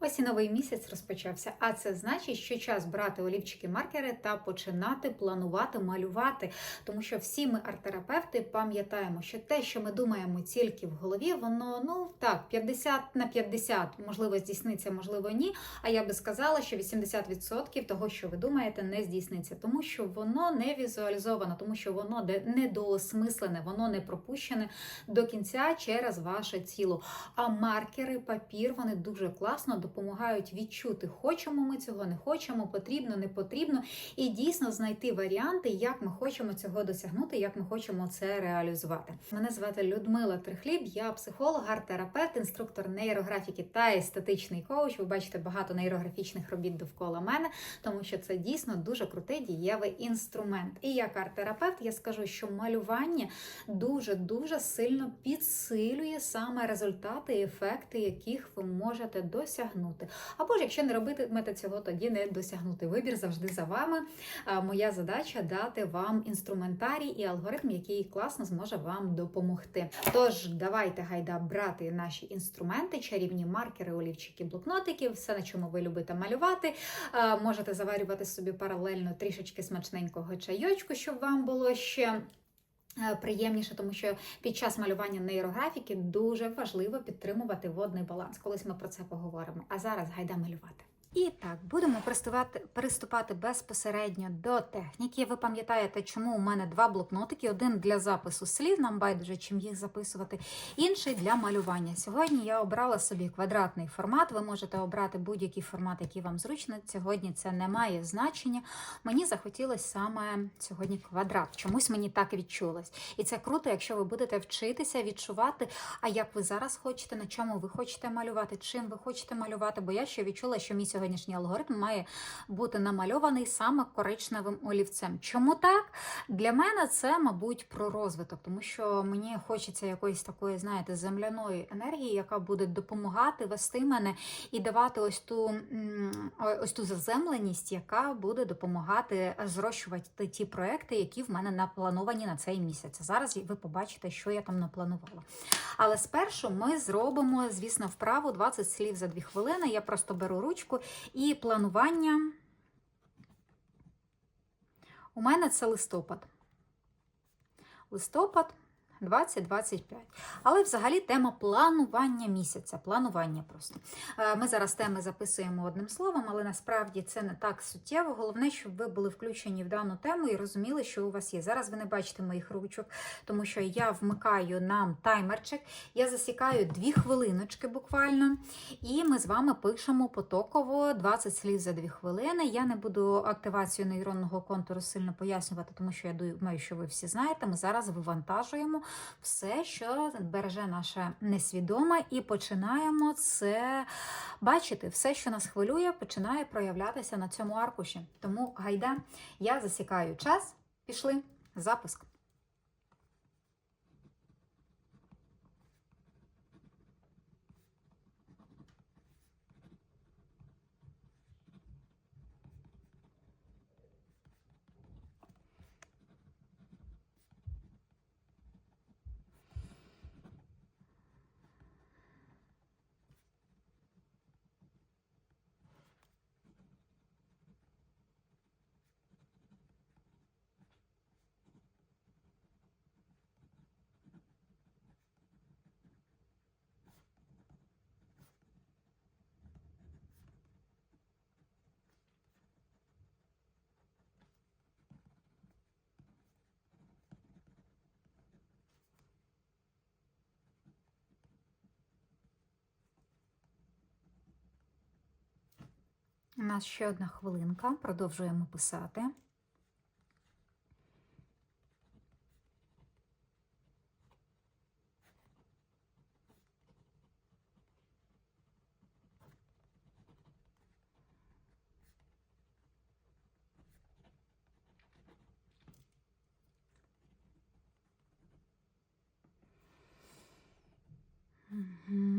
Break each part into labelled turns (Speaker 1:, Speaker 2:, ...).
Speaker 1: Ось і новий місяць розпочався. А це значить, що час брати олівчики-маркери та починати планувати малювати. Тому що всі ми арт-терапевти пам'ятаємо, що те, що ми думаємо тільки в голові, воно ну так, 50 на 50, можливо, здійсниться, можливо, ні. А я би сказала, що 80% того, що ви думаєте, не здійсниться, тому що воно не візуалізовано, тому що воно недоосмислене, воно не пропущене до кінця через ваше тіло. А маркери, папір, вони дуже класно допомагають відчути, хочемо ми цього, не хочемо, потрібно, не потрібно, і дійсно знайти варіанти, як ми хочемо цього досягнути, як ми хочемо це реалізувати. Мене звати Людмила Трихліб, я психолог, арт-терапевт, інструктор нейрографіки та естетичний коуч. Ви бачите багато нейрографічних робіт довкола мене, тому що це дійсно дуже крутий дієвий інструмент. І як арт-терапевт я скажу, що малювання дуже дуже сильно підсилює саме результати і ефекти, яких ви можете досягнути. Або ж якщо не робитимете цього, тоді не досягнути. Вибір завжди за вами. Моя задача дати вам інструментарій і алгоритм, який класно зможе вам допомогти. Тож давайте гайда брати наші інструменти, чарівні маркери, олівчики, блокнотики, все на чому ви любите малювати. Можете заварювати собі паралельно трішечки смачненького чайочку, щоб вам було ще. Е, Приємніше, тому що під час малювання нейрографіки дуже важливо підтримувати водний баланс. Колись ми про це поговоримо. А зараз гайда малювати. І так, будемо приступати, безпосередньо до техніки. Ви пам'ятаєте, чому у мене два блокнотики: один для запису слів, нам байдуже чим їх записувати, інший для малювання. Сьогодні я обрала собі квадратний формат. Ви можете обрати будь-який формат, який вам зручно. Сьогодні це не має значення. Мені захотілося саме сьогодні квадрат. Чомусь мені так відчулось. І це круто, якщо ви будете вчитися відчувати, а як ви зараз хочете, на чому ви хочете малювати, чим ви хочете малювати. Бо я ще відчула, що мій сьогоднішній алгоритм має бути намальований саме коричневим олівцем. Чому так? Для мене це, мабуть, про розвиток, тому що мені хочеться якоїсь такої, знаєте, земляної енергії, яка буде допомагати вести мене і давати ось ту ось ту заземленість, яка буде допомагати зрощувати ті проекти, які в мене наплановані на цей місяць. Зараз ви побачите, що я там напланувала. Але спершу ми зробимо, звісно, вправу 20 слів за 2 хвилини. Я просто беру ручку і планування. У мене це листопад. Листопад 2025. Але взагалі тема планування місяця. Планування просто. Е, Ми зараз теми записуємо одним словом, але насправді це не так суттєво. Головне, щоб ви були включені в дану тему і розуміли, що у вас є. Зараз ви не бачите моїх ручок, тому що я вмикаю нам таймерчик, я засікаю дві хвилиночки буквально, і ми з вами пишемо потоково 20 слів за 2 хвилини. Я не буду активацію нейронного контуру сильно пояснювати, тому що я думаю, що ви всі знаєте. Ми зараз вивантажуємо все, що береже наше несвідоме, і починаємо це бачити. Все, що нас хвилює, починає проявлятися на цьому аркуші. Тому гайда, я засікаю час. Пішли. Запуск. У нас ще одна хвилинка. Продовжуємо писати. Мгм.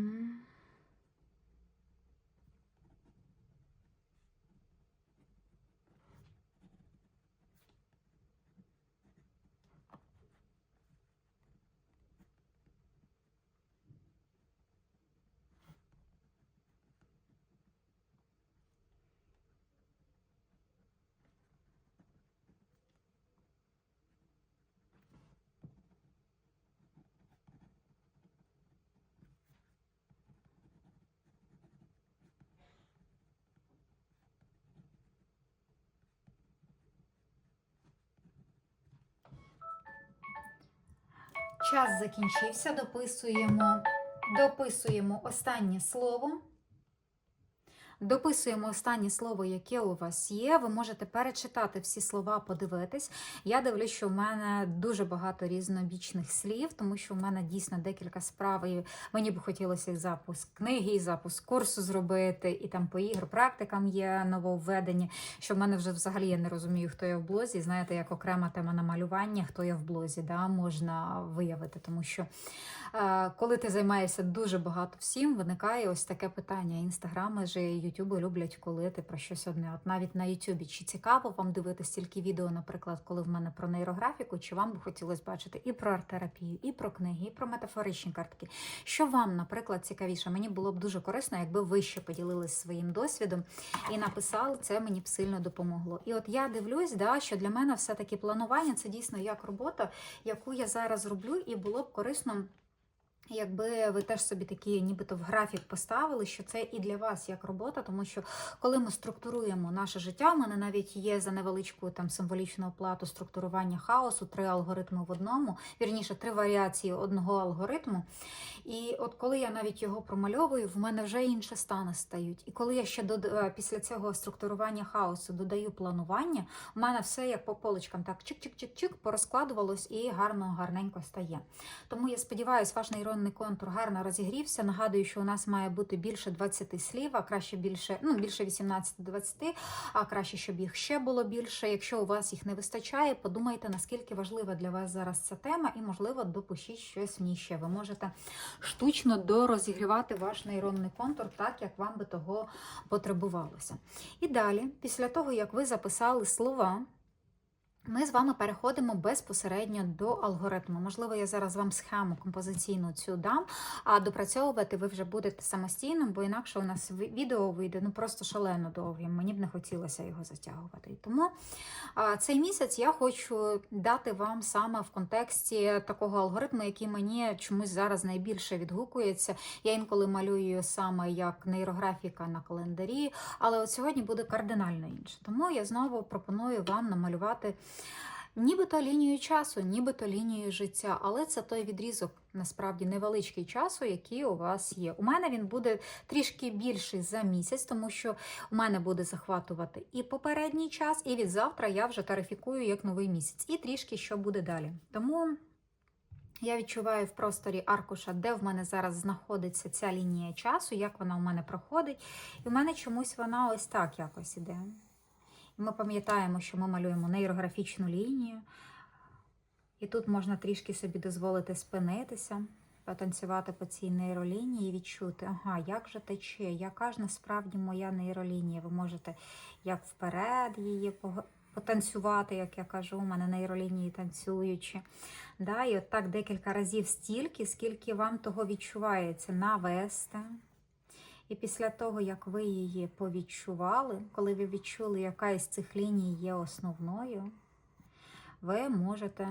Speaker 1: Час закінчився. Дописуємо, дописуємо останнє слово. Дописуємо останнє слово, яке у вас є. Ви можете перечитати всі слова, подивитись. Я дивлюсь, що в мене дуже багато різнобічних слів, тому що в мене дійсно декілька справ. І мені б хотілося і запуск книги, і запуск курсу зробити, і там по ігр практикам є нововведення. Що в мене вже взагалі я не розумію, хто я в блозі. Знаєте, як окрема тема на малювання, хто я в блозі, да, можна виявити, тому що. Е, Коли ти займаєшся дуже багато всім, виникає ось таке питання. Інстаграми ж і Ютуби люблять, коли ти про щось одне. От навіть на Ютубі чи цікаво вам дивитися тільки відео, наприклад, коли в мене про нейрографіку, чи вам би хотілося бачити і про арт-терапію, і про книги, і про метафоричні картки. Що вам, наприклад, цікавіше? Мені було б дуже корисно, якби ви ще поділились своїм досвідом і написали, це мені б сильно допомогло. І от я дивлюсь, да, що для мене все-таки планування це дійсно як робота, яку я зараз роблю, і було б корисно. Якби ви теж собі такі, нібито в графік поставили, що це і для вас як робота, тому що коли ми структуруємо наше життя, у мене навіть є за невеличку там символічну оплату структурування хаосу, три алгоритми в одному, вірніше, три варіації одного алгоритму. І от коли я навіть його промальовую, в мене вже інші стани стають. І коли я ще дод... е, після цього структурування хаосу додаю планування, у мене все як по поличкам так чик-чик-чик-чик порозкладувалось і гарно, гарненько стає. Тому я сподіваюся, ваш нейронний контур гарно розігрівся. Нагадую, що у нас має бути більше 20 слів, а краще більше, ну більше 18-20, а краще, щоб їх ще було більше. Якщо у вас їх не вистачає, подумайте, наскільки важлива для вас зараз ця тема, і, можливо, допишіть щось в ній ще. Ви можете штучно дорозігрівати ваш нейронний контур так, як вам би того потребувалося. І далі, після того, як ви записали слова. Ми з вами переходимо безпосередньо до алгоритму. Можливо, я зараз вам схему композиційну цю дам, а допрацьовувати ви вже будете самостійно, бо інакше у нас відео вийде ну просто шалено довгим. Мені б не хотілося його затягувати. І тому цей місяць я хочу дати вам саме в контексті такого алгоритму, який мені чомусь зараз найбільше відгукується. Я інколи малюю саме як нейрографіка на календарі, але от сьогодні буде кардинально інше. Тому я знову пропоную вам намалювати. Нібито лінію часу, нібито лінію життя, але це той відрізок, насправді невеличкий часу, який у вас є. У мене він буде трішки більший за місяць, тому що у мене буде захватувати і попередній час, і від завтра я вже тарифікую як новий місяць, і трішки що буде далі. Тому я відчуваю в просторі аркуша, де в мене зараз знаходиться ця лінія часу, як вона у мене проходить. І в мене чомусь вона ось так якось іде. Ми пам'ятаємо, що ми малюємо нейрографічну лінію. І тут можна трішки собі дозволити спинитися, потанцювати по цій нейролінії і відчути, ага, як же тече, яка ж насправді моя нейролінія. Ви можете як вперед її потанцювати, як я кажу, у мене нейролінії танцюючі. Да, і от так декілька разів стільки, скільки вам того відчувається, навести. І після того, як ви її повідчували, коли ви відчули, яка із цих ліній є основною, ви можете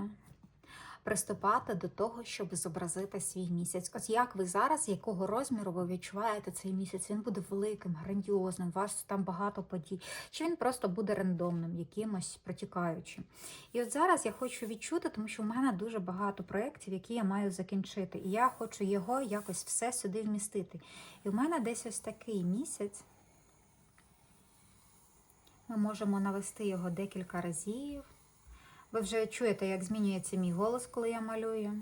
Speaker 1: приступати до того, щоб зобразити свій місяць. От як ви зараз, якого розміру ви відчуваєте цей місяць? Він буде великим, грандіозним, у вас там багато подій, чи він просто буде рандомним, якимось протікаючим. І от зараз я хочу відчути, тому що в мене дуже багато проєктів, які я маю закінчити. І я хочу його якось все сюди вмістити. І в мене десь ось такий місяць. Ми можемо навести його декілька разів. Ви вже чуєте, як змінюється мій голос, коли я малюю.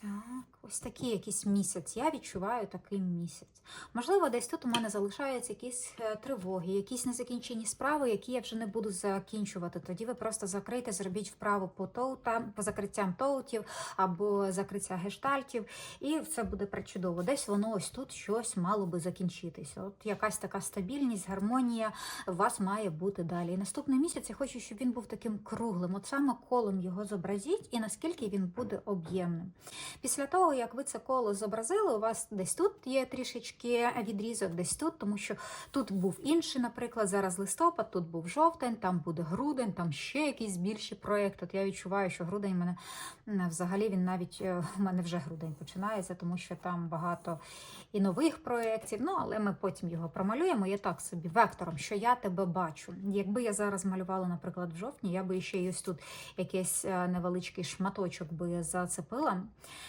Speaker 1: Так, ось такий якийсь місяць. Я відчуваю такий місяць. Можливо, десь тут у мене залишаються якісь е, тривоги, якісь незакінчені справи, які я вже не буду закінчувати. Тоді ви просто закрийте, зробіть вправу по тоутам, по закриттям тоутів або закриття гештальтів, і все буде причудово. Десь воно ось тут щось мало би закінчитися. От якась така стабільність, гармонія у вас має бути далі. І наступний місяць я хочу, щоб він був таким круглим. От саме колом його зобразіть, і наскільки він буде об'ємним. Після того, як як ви це коло зобразили, у вас десь тут є трішечки відрізок, десь тут, тому що тут був інший, наприклад, зараз листопад, тут був жовтень, там буде грудень, там ще якісь більші проєкти. От я відчуваю, що грудень мене взагалі він навіть е, у мене вже грудень починається, тому що там багато і нових проєктів. Ну але ми потім його промалюємо. Я так собі вектором, що я тебе бачу. Якби я зараз малювала, наприклад, в жовтні, я би ще ось тут якийсь е, невеличкий шматочок би зацепила,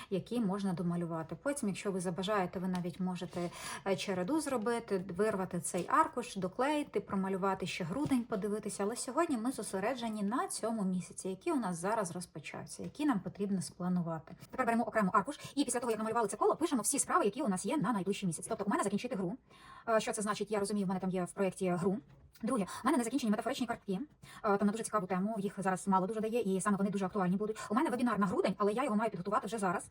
Speaker 1: який можна домалювати. Потім, якщо ви забажаєте, ви навіть можете е, череду зробити, вирвати цей аркуш, доклеїти, промалювати ще грудень, подивитися. Але сьогодні ми зосереджені на цьому місяці, які у нас зараз розпочався, які нам потрібно спланувати. Тепер беремо окремо аркуш, і після того, як намалювали це коло, пишемо всі справи, які у нас є на найближчий місяць. Тобто, у мене закінчити гру. Е, Що це значить? Я розумію, в мене там є в проєкті гру. Друге, у мене не закінчені метафоричні картки. Е, Там на дуже цікаву тему. Їх зараз мало дуже дає, і саме вони дуже актуальні будуть. У мене вебінар на грудень, але я його маю підготувати вже зараз.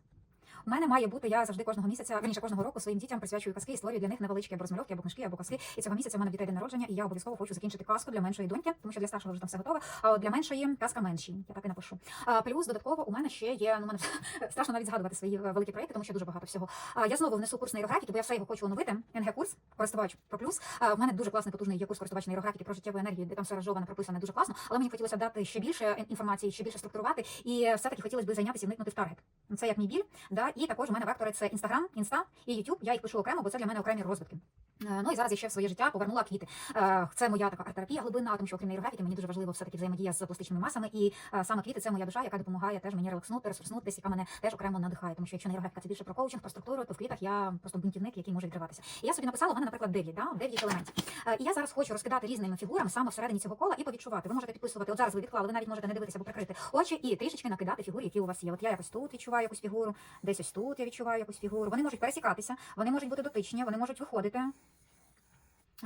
Speaker 1: У мене має бути, я завжди кожного місяця, верніше кожного року своїм дітям присвячую казки і створюю для них невеличкі або розмальовки, або книжки, або казки. І цього місяця в мене в дітей день народження, і я обов'язково хочу закінчити казку для меншої доньки, тому що для старшого вже там все готове. А для меншої казка меншій. Я так і напишу. А, плюс додатково у мене ще є. Ну, мене страшно навіть згадувати свої е, великі проекти, тому що дуже багато всього. А, я знову внесу курс нейрографіки, бо я все його хочу оновити. НГ курс користувач про плюс. А, у мене дуже класний потужний є курс користувач нейрографіки про життєву енергію, де там все розжоване, прописане дуже класно. Але мені хотілося дати ще більше інформації, ще більше структурувати, і все таки хотілося б зайнятися і вникнути в таргет. Це як мій біль. Да? І також у мене вектори це Інстаграм, Інста і Ютуб. Я їх пишу окремо, бо це для мене окремі розвитки. Е, Ну і зараз я ще в своє життя повернула квіти. Е, Це моя така арт-терапія глибина, тому що окрім нейрографіки мені дуже важливо все таки взаємодія з пластичними масами. І е, саме квіти це моя душа, яка допомагає теж мені релакснути, ресурснутися, яка мене теж окремо надихає. Тому що якщо нейрографіка це більше про коучинг, про структуру, то в квітах я просто бунтівник, який може відкриватися. І я собі написала, у мене, наприклад, 9, да? 9 елементів. І я зараз хочу розкидати різними фігурами саме всередині цього кола і повідчувати. Ви можете підписувати. От зараз ви відклали, ви навіть можете не дивитися або прикрити очі і трішечки накидати фігури, які у вас є. От я якось тут відчуваю якусь фігуру, десь ось тут я відчуваю якусь фігуру. Вони можуть пересікатися, вони можуть бути дотичні, вони можуть виходити.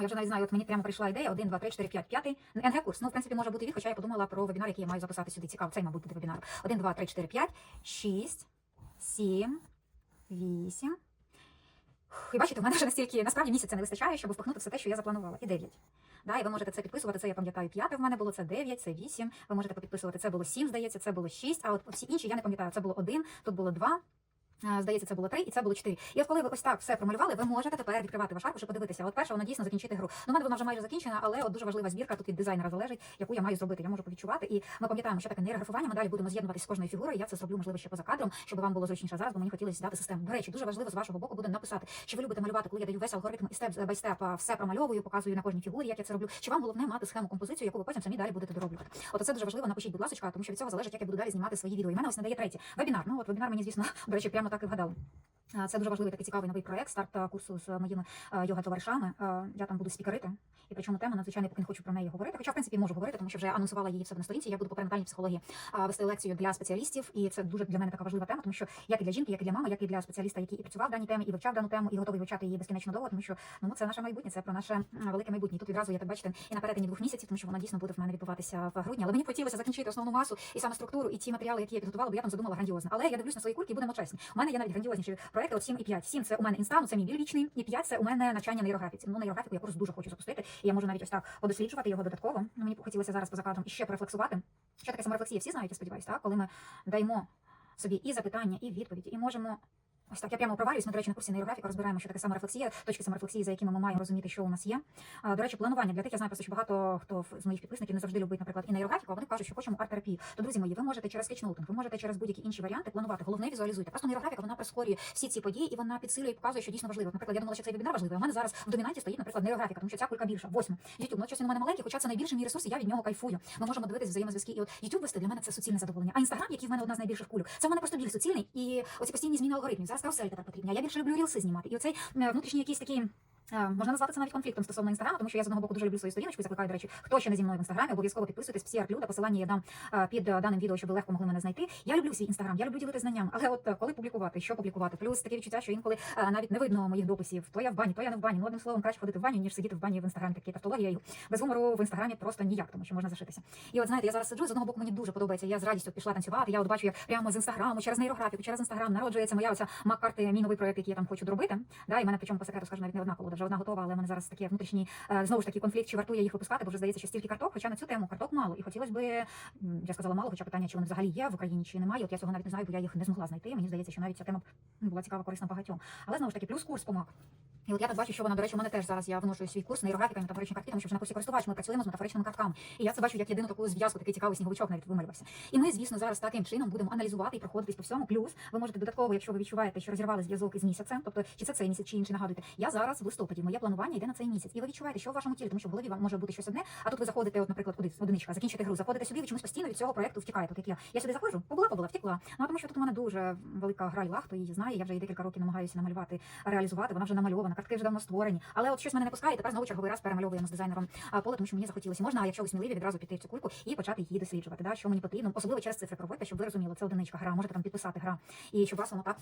Speaker 1: Я вже навіть знаю, от мені прямо прийшла ідея 1, 2, 3, 4, 5, 5. НГ курс. Ну, в принципі, може бути від, хоча я подумала про вебінар, який я маю записати сюди. Цікаво, цей, мабуть, буде вебінар. 1, 2, 3, 4, 5, 6, 7, 8. І бачите, в мене вже настільки насправді місяця не вистачає, щоб впихнути все те, що я запланувала. І 9. Да, і ви можете це підписувати. Це я пам'ятаю, п'яте в мене було, це 9, це 8. Ви можете попідписувати. Це було 7, здається, це було 6, а от всі інші я не пам'ятаю. Це було 1, тут було 2. Здається, це було 3 і це було 4. І от коли ви ось так все промалювали, ви можете тепер відкривати ваш аркуш і подивитися. От перше, воно дійсно закінчити гру. Ну, у мене вона вже майже закінчена, але от дуже важлива збірка тут від дизайнера залежить, яку я маю зробити. Я можу повідчувати. І ми пам'ятаємо, що таке нейрографування. Ми далі будемо з'єднуватися з кожною фігурою. Я це зроблю, можливо, ще поза кадром, щоб вам було зручніше зараз, бо мені хотілося дати систему. До речі, дуже важливо з вашого боку буде написати, чи ви любите малювати, коли я даю весь алгоритм і степ бай степ, все промальовую, показую на кожній фігурі, як я це роблю. Чи вам головне мати схему композицію, яку ви потім самі далі будете дороблювати? От це дуже важливо. Напишіть, будь ласка, тому що від цього залежить, як я буду далі знімати свої відео. І в мене ось надає третє. Вебінар. Ну от вебінар мені, звісно, до речі, прямо так і вгадали. Це дуже важливий такий цікавий новий проект, старт курсу з моїми йога-товаришами. Я там буду спікерити, і причому тема надзвичайно поки не хочу про неї говорити. Хоча, в принципі, можу говорити, тому що вже анонсувала її в себе на сторінці. Я буду по перинатальній психології вести лекцію для спеціалістів, і це дуже для мене така важлива тема, тому що як і для жінки, як і для мами, як і для спеціаліста, який і працював в даній темі, і вивчав дану тему, і готовий вивчати її безкінечно довго, тому що ну це наше майбутнє, це про наше велике майбутнє. Тут відразу я так бачите і на перетині двох місяців, тому що вона дійсно буде в мене відбуватися в грудні. Але мені хотілося закінчити основну масу і саме структуру, і ті матеріали, які я підготувала, бо я там задумала грандіозно. Але я дивлюсь на свої курки і будемо чесні. У мене є навіть грандіозніші проекти. От 7 і 5. 7 – це у мене інстану, це мій біль вічний, і 5 – це у мене навчання нейрографіці. Ну, нейрографіку я просто дуже хочу запустити. І я можу навіть ось так подосліджувати його додатково. Ну, мені хотілося зараз поза кадром іще порефлексувати. Що таке саморефлексія? Всі знають, я сподіваюся, так? коли ми даємо собі і запитання, і відповіді, і можемо. Ось так, я прямо провалююсь. Ми, до речі, на курсі нейрографіка розбираємо, що таке саморефлексія, точки саморефлексії, за якими ми маємо розуміти, що у нас є. До речі, планування для тих, я знаю просто, що багато хто з моїх підписників не завжди любить, наприклад, і нейрографіку, а вони кажуть, що хочемо арт-терапію. То, друзі мої, ви можете через скетчноутинг, ви можете через будь-які інші варіанти планувати. Головне візуалізуйте. Просто нейрографіка вона прискорює всі ці події і вона підсилює і показує, що дійсно важливо. Наприклад, я думала, що цей вебінар важливий. У мене зараз в домінанті стоїть, наприклад, нейрографіка, тому що ця кулька більша. Восьма. YouTube, ну щось він у мене маленький, хоча це найбільший мій ресурс, і я від нього кайфую. Ми можемо дивитися взаємозв'язки. І от YouTube вести для мене це суцільне задоволення. А Instagram, який в мене одна з найбільших кульок, це в мене просто біль суцільний і оці постійні зміни алгоритмів. Зараз карусель тепер потрібні. Я більше люблю рілси знімати. І оцей внутрішній якийсь такий. Е, Можна назвати це навіть конфліктом стосовно інстаграму, тому що я з одного боку дуже люблю свою сторіночку і закликаю, до речі, хто ще не зі мною в інстаграмі, обов'язково підписуйтесь, всі артлюда, посилання я дам е, під е, даним відео, щоб легко могли мене знайти. Я люблю свій інстаграм, я люблю ділити знанням, але от коли публікувати, що публікувати, плюс таке відчуття, що інколи навіть не видно моїх дописів, то я в бані, то я не в бані. Ну одним словом, краще ходити в баню, ніж сидіти в бані в інстаграмі. Такі тавтологія. Без гумору в інстаграмі просто ніяк, тому що можна зашитися. І от знаєте, я зараз сиджу з одного боку, мені дуже подобається. Я з радістю пішла танцювати. Я от бачу, як прямо з інстаграму, через нейрографіку, через інстаграм народжується моя оця маккарти, мій новий проект, який я там хочу доробити. Да, і мене причому по секрету скажу навіть не одна колода
Speaker 2: вже одна готова, але в мене зараз таке внутрішній е, знову ж таки конфлікт, чи вартує їх випускати, бо вже здається, що стільки карток, хоча на цю тему карток мало. І хотілося б, я сказала мало, хоча питання, чи вони взагалі є в Україні, чи немає. От я цього навіть не знаю, бо я їх не змогла знайти. Мені здається, що навіть ця тема була цікава, корисна багатьом. Але знову ж таки, плюс курс помаг. І от я так бачу, що вона, до речі, у мене теж зараз я виношую свій курс нейрографіка і метафоричні картки, тому що вже на курсі користувач ми працюємо з метафоричними картками. І я це бачу як єдину таку зв'язку, такий цікавий сніговичок навіть вималювався. І ми, звісно, зараз таким чином будемо аналізувати і проходитись по всьому. Плюс ви можете додатково, якщо ви відчуваєте, що розірвали зв'язок із місяцем, тобто чи це цей місяць, чи інший нагадуєте. Я зараз в листопаді, моє планування йде на цей місяць. І ви відчуваєте, що в вашому тілі, тому що в голові вам може бути щось одне, а тут ви заходите, от, наприклад, кудись одиничка, закінчите гру, заходите сюди, ви чомусь постійно від цього проекту втікаєте. От як я. Я сюди заходжу, побула, побула, втекла. Ну тому що тут у мене дуже велика гра і лах, хто її знає. Я вже її декілька років намагаюся намалювати, реалізувати. Вона вже намальована, картки вже давно створені. Але от щось мене не пускає, тепер знову черговий раз перемальовуємо з дизайнером а, поле, тому що мені захотілося. Можна, якщо ви сміливі, відразу піти в цю кульку і почати її досліджувати. Да? Що мені потрібно, особливо через цифри щоб ви розуміли, це одиничка гра, можете там підписати гра, і щоб вас воно так.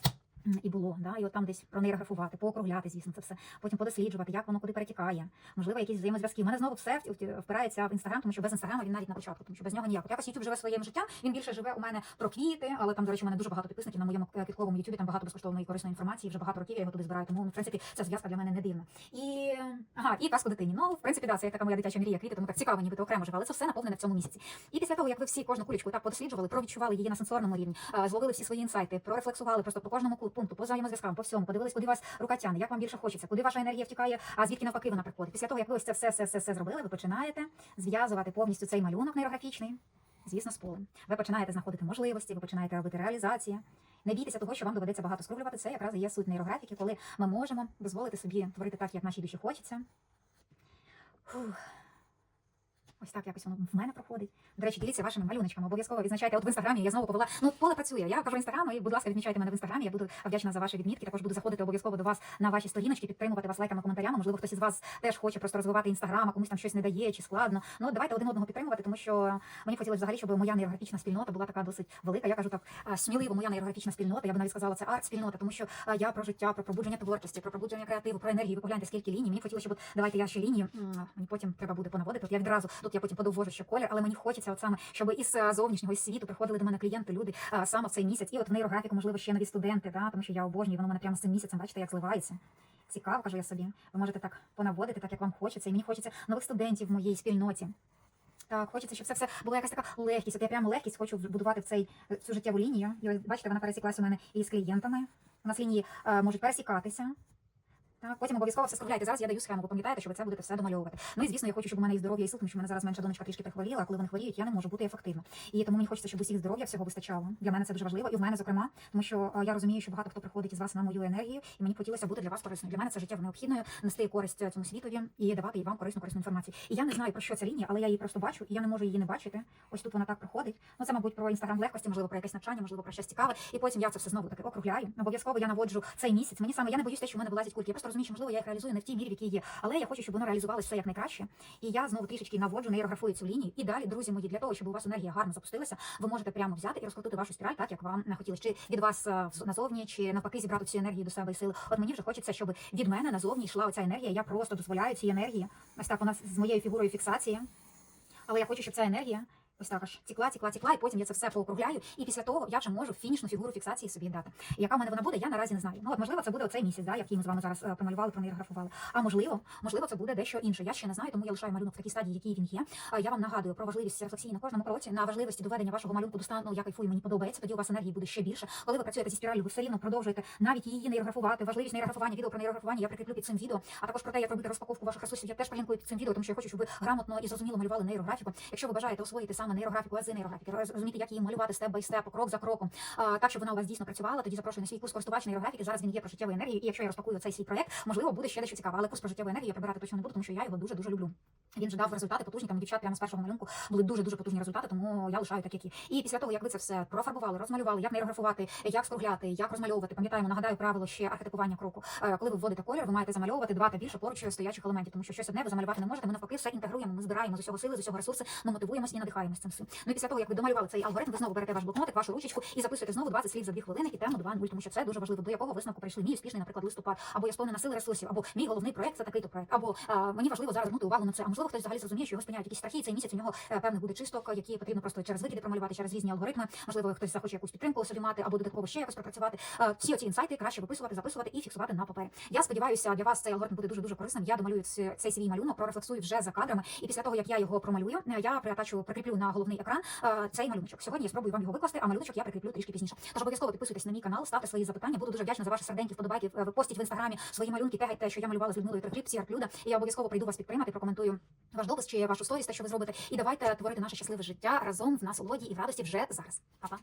Speaker 2: І було, да, і от там десь пронейрографувати, поокругляти, звісно, це все. Потім подосліджувати, як воно куди перетікає. Можливо, якісь взаємозв'язки. У мене знову все впирається в інстаграм, тому що без інстаграма він навіть на початку, тому що без нього ніяк. От якось YouTube живе своїм життям. Він більше живе у мене про квіти, але там, до речі, у мене дуже багато підписників на моєму е, квітковому YouTube, там багато безкоштовної корисної інформації. Вже багато років я його туди збираю. Тому в принципі ця зв'язка для мене не дивна. І ага, і казку дитині. Ну, в принципі, да, це як така моя дитяча мрія квіти, тому так цікаво, ніби окремо живе, але це все наповнене в цьому місяці. І після того, як ви всі кожну кулечку так подосліджували, провідчували її на сенсорному рівні, зловили всі свої інсайти, прорефлексували просто по кожному пункту, по взаємозв'язкам, по всьому, подивились, куди вас рука тягне, як вам більше хочеться, куди ваша енергія втікає, а звідки навпаки вона приходить. Після того, як ви ось це все, все, все, все зробили, ви починаєте зв'язувати повністю цей малюнок нейрографічний. Звісно, з полем. Ви починаєте знаходити можливості, ви починаєте робити реалізації. Не бійтеся того, що вам доведеться багато скруглювати. Це якраз і є суть нейрографіки, коли ми можемо дозволити собі творити так, як нашій душі хочеться. Фух. Ось так якось воно в мене проходить. До речі, діліться вашими малюночками. Обов'язково відзначайте. От в інстаграмі я знову повела. Ну, поле працює. Я кажу інстаграм, і будь ласка, відмічайте мене в інстаграмі. Я буду вдячна за ваші відмітки. Також буду заходити обов'язково до вас на ваші сторіночки, підтримувати вас лайками, коментарями. Можливо, хтось із вас теж хоче просто розвивати інстаграм, а комусь там щось не дає чи складно. Ну давайте один одного підтримувати, тому що мені хотілося взагалі, щоб моя нейрографічна спільнота була така досить велика. Я кажу так сміливо, моя нейрографічна спільнота. Я б навіть сказала, це арт-спільнота, тому що я про життя, про пробудження творчості, про пробудження креативу, про енергію. Ви погляньте, скільки ліній. Мені хотілося, щоб давайте я ще лінії. Потім треба буде понаводити. От я відразу тут я потім подовожу ще колір, але мені хочеться от саме, щоб із е, зовнішнього із світу приходили до мене клієнти, люди а, саме в цей місяць. І от в нейрографіку, можливо, ще нові студенти, да, тому що я обожнюю, воно в мене прямо з цим місяцем, бачите, як зливається. Цікаво, кажу я собі. Ви можете так понаводити, так як вам хочеться. І мені хочеться нових студентів в моїй спільноті. Так, хочеться, щоб це все було якась така легкість. От я прямо легкість хочу будувати в цей цю життєву лінію. І ось, бачите, вона пересіклася у мене і з клієнтами. У нас лінії е, можуть пересікатися. Так, потім обов'язково все скругляйте. Зараз я даю схему, ви пам'ятаєте, що ви це будете все домальовувати. Ну і звісно, я хочу, щоб у мене і здоров'я і сил, тому що мене зараз менша донечка трішки прихворіла, а коли вони хворіють, я не можу бути ефективна. І тому мені хочеться, щоб усіх здоров'я всього вистачало. Для мене це дуже важливо, і в мене, зокрема, тому що е, я розумію, що багато хто приходить із вас на мою енергію, і мені хотілося бути для вас корисною. Для мене це життєво необхідною, нести користь е, цьому світові і давати і вам корисну корисну інформацію. І я не знаю про що ця лінія, але я її просто бачу, і я не можу її не бачити. Ось тут вона так проходить. Ну це, мабуть, про інстаграм легкості, можливо, про якесь навчання, можливо, про щось цікаве. І потім я це все знову таки округляю. Обов'язково я наводжу цей місяць. Мені саме я не боюсь що в мене вилазять кульки. Я просто розумію, що можливо я їх реалізую не в тій мірі, в якій є. Але я хочу, щоб воно реалізувалося все як найкраще. І я знову трішечки наводжу, нейрографую цю лінію. І далі, друзі мої, для того, щоб у вас енергія гарно запустилася, ви можете прямо взяти і розкрутити вашу спіраль, так як вам хотілося. Чи від вас е, назовні, чи навпаки зібрати цю енергію до себе і сили. От мені вже хочеться, щоб від мене назовні йшла оця енергія. Я просто дозволяю цій енергії. Ось так вона з моєю фігурою фіксації. Але я хочу, щоб ця енергія. Ось так аж тікла, і потім я це все поокругляю. І після того я вже можу фінішну фігуру фіксації собі дати. І яка в мене вона буде, я наразі не знаю. Ну от можливо, це буде оцей місяць, да, який ми з вами зараз е, промалювали, пронейрографували. А можливо, можливо, це буде дещо інше. Я ще не знаю, тому я лишаю малюнок в такій стадії, який він є. А я вам нагадую про важливість рефлексії на кожному кроці, на важливості доведення вашого малюнку до стану, я кайфую, мені подобається. Тоді у вас енергії буде ще більше. Коли ви працюєте зі спіраллю, ви все рівно продовжуєте навіть її нейрографувати. Важливість нейрографування, відео про нейрографування я прикріплю під цим відео. А також про те, як робити розпаковку ваших ресурсів, я теж полінкую під цим відео, тому що я хочу, щоб ви грамотно і зрозуміло малювали нейрографіку. Якщо ви бажаєте освоїти саме нейрографіку, ази нейрографіки, розуміти, як її малювати степ бай степ, крок за кроком, а, так, щоб вона у вас дійсно працювала, тоді запрошую на свій курс користувач нейрографіки. Зараз він є про життєву енергію. І якщо я розпакую цей свій проект, можливо, буде ще дещо цікаве. Але курс про життєву енергію я прибирати точно не буду, тому що я його дуже дуже люблю. Він же дав результати потужні. Там дівчат прямо з першого малюнку були дуже дуже потужні результати, тому я лишаю так, як є. І після того, як ви це все профарбували, розмалювали, як нейрографувати, як скругляти, як розмальовувати. Пам'ятаємо, нагадаю правило ще архетипування кроку. Е, Коли ви вводите колір, ви маєте замальовувати два та більше поруч стоячих елементів, тому що щось одне ви замалювати не можете. Ми навпаки все інтегруємо. Ми збираємо з усього сили, з усього ресурси, ми мотивуємося і надихаємося цим всім. Ну і після того, як ви домалювали цей алгоритм, ви знову берете ваш блокнотик, вашу ручечку і записуєте знову 20 слів за 2 хвилини і тему 2.0, тому що це дуже важливо. До якого висновку прийшли мій успішний, наприклад, листопад, або я сповнена сили ресурсів, або мій головний проект це такий то проект, або а, мені важливо зараз звернути увагу на це. А можливо, хтось взагалі зрозуміє, що його спиняють якісь страхи. і Цей місяць у нього е, певних буде чисток, які потрібно просто через викиди промалювати, через різні алгоритми. Можливо, хтось захоче якусь підтримку собі мати або додатково ще якось пропрацювати. Е, Всі оці інсайти краще виписувати, записувати і фіксувати на папері. Я сподіваюся, для вас цей алгоритм буде дуже дуже корисним. Я домалюю цей свій малюнок, прорефлексую вже за кадрами. І після того, як я його промалюю, е, я приатачу, прикріплю на головний екран е, цей малюночок. Сьогодні я спробую вам його викласти, а малюночок я прикріплю трішки пізніше. Тож обов'язково підписуйтесь на мій канал, ставте свої запитання. Буду дуже вдячна за ваші серденьки, вподобайки. Е, постіть в інстаграмі свої малюнки, тегайте, що я малювала з Людмилою Трихліб, Арклюда. І я обов'язково прийду вас підтримати, прокоментую ваш допис чи вашу сторіс, те, що ви зробите. І давайте творити наше щасливе життя разом в нас у лоді і в радості вже зараз. Па-па.